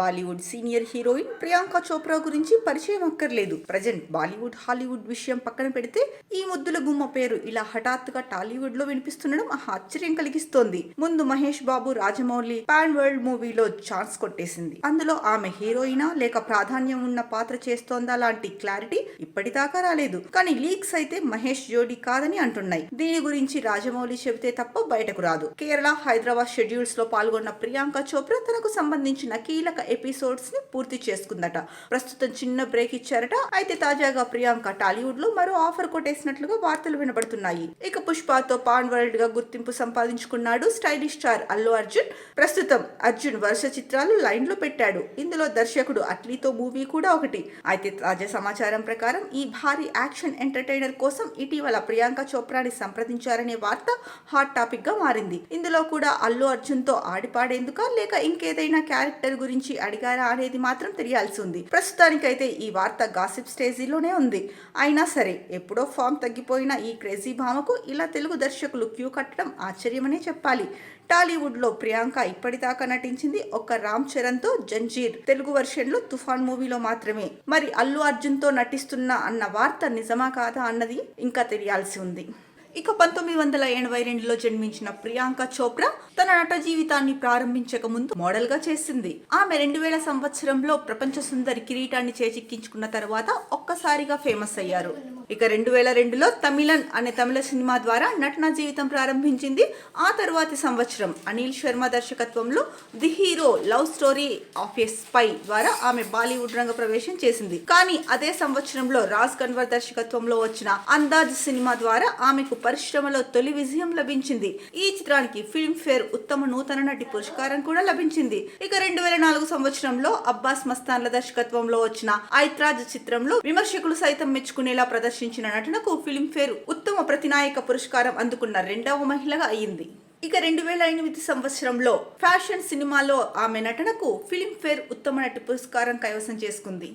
Bollywood senior heroine Priyanka Chopra గురించి పరిచయం అక్కర్లేదు. ప్రజెంట్ బాలీవుడ్ హాలీవుడ్ విషయం పక్కన పెడితే ఈ ముద్దుల గుమ్మ పేరు ఇలా హఠాత్తుగా టాలీవుడ్లో వినిపిస్తుండడం ఆశ్చర్యం కలిగిస్తోంది. ముందు మహేష్ బాబు రాజమౌళి పాన్ వరల్డ్ మూవీలో ఛాన్స్ కొట్టేసింది. అందులో ఆమె హీరోయినా లేక ప్రాధాన్యం ఉన్న పాత్ర చేస్తోందా లాంటి క్లారిటీ ఇప్పటిదాకా రాలేదు. కానీ లీక్స్ అయితే మహేష్ జోడీ కాదని అంటున్నాయి. దీని గురించి రాజమౌళి చెబితే తప్ప బయటకు రాదు. కేరళ హైదరాబాద్ షెడ్యూల్స్లో పాల్గొన్న ప్రియాంక చోప్రా తనకు సంబంధించిన కీలక ఎపిసోడ్స్ని పూర్తి చేసుకుందట. ప్రస్తుతం చిన్న బ్రేక్ ఇచ్చారట. అయితే తాజాగా ప్రియాంక టాలీవుడ్లో మరో ఆఫర్ కొట్టేసినట్లుగా వార్తలు వినబడుతున్నాయి. ఇక పుష్పతో పాన్ వరల్డ్గా గుర్తింపు సంపాదించుకున్నాడు స్టైలిష్ స్టార్ అల్లు అర్జున్. ప్రస్తుతం అర్జున్ వరుస చిత్రాలు లైన్లో పెట్టాడు. ఇందులో దర్శకుడు అట్లీతో మూవీ కూడా ఒకటి. అయితే తాజా సమాచారం ప్రకారం ఈ భారీ యాక్షన్ ఎంటర్టైనర్ కోసం ఇటీవల ప్రియాంక చోప్రాని సంప్రదించారనే వార్త హాట్ టాపిక్గా మారింది. ఇందులో కూడా అల్లు అర్జున్తో ఆడిపాడేందుక లేక ఇంకేదైనా క్యారెక్టర్ గురించి అడిగారా అనేది మాత్రం తెలియాల్సి ఉంది ప్రస్తుతానికైతే ఈ వార్త గాసిప్ స్టేజీలోనే ఉంది. అయినా సరే ఎప్పుడో ఫామ్ తగ్గిపోయిన ఈ క్రేజీ భామకు ఇలా తెలుగు దర్శకులు క్యూ కట్టడం ఆశ్చర్యమనే చెప్పాలి. టాలీవుడ్లో ప్రియాంక ఇప్పటిదాకా నటించింది ఒక్క రామ్ చరణ్తో జంజీర్. తెలుగు వెర్షన్లో తుఫాన్ మూవీలో మాత్రమే. మరి అల్లు అర్జున్తో నటిస్తున్న అన్న వార్త నిజమా కాదా అన్నది ఇంకా తెలియాల్సి ఉంది. ఇక పంతొమ్మిది వందల ఎనభై రెండులో జన్మించిన ప్రియాంక చోప్రా తన నట జీవితాన్ని ప్రారంభించక ముందు మోడల్గా చేసింది. ఆమె రెండు వేల సంవత్సరంలో ప్రపంచ సుందరి కిరీటాన్ని చేజిక్కించుకున్న తర్వాత ఒక్కసారిగా ఫేమస్ అయ్యారు. ఇక రెండు వేల రెండులో తమిళన్ అనే తమిళ సినిమా ద్వారా నటన జీవితం ప్రారంభించింది. ఆ తర్వాతి సంవత్సరం అనిల్ శర్మ దర్శకత్వంలో the hero love story of a spy ద్వారా ఆమె బాలీవుడ్ రంగ ప్రవేశం చేసింది. కానీ అదే సంవత్సరంలో రాజ్ కన్వర్ దర్శకత్వంలో వచ్చిన అందాజ్ సినిమా ద్వారా ఆమెకు పరిశ్రమలో తొలి విజయం లభించింది. ఈ చిత్రానికి ఫిల్మ్ఫేర్ ఉత్తమ నూతన నటి పురస్కారం కూడా లభించింది. ఇక రెండు వేల నాలుగు సంవత్సరంలో అబ్బాస్ మస్తాన్ల దర్శకత్వంలో వచ్చిన ఐత్రాజ్ చిత్రంలో విమర్శకులు సైతం మెచ్చుకునేలా ప్రదర్శించిన నటనకు ఫిల్మ్ఫేర్ ఉత్తమ ప్రతినాయక పురస్కారం అందుకున్న రెండవ మహిళగా అయింది. ఇక రెండు వేల ఎనిమిది సంవత్సరంలో ఫ్యాషన్ సినిమాలో ఆమె నటనకు ఫిలింఫేర్ ఉత్తమ నటి పురస్కారం కైవసం చేసుకుంది.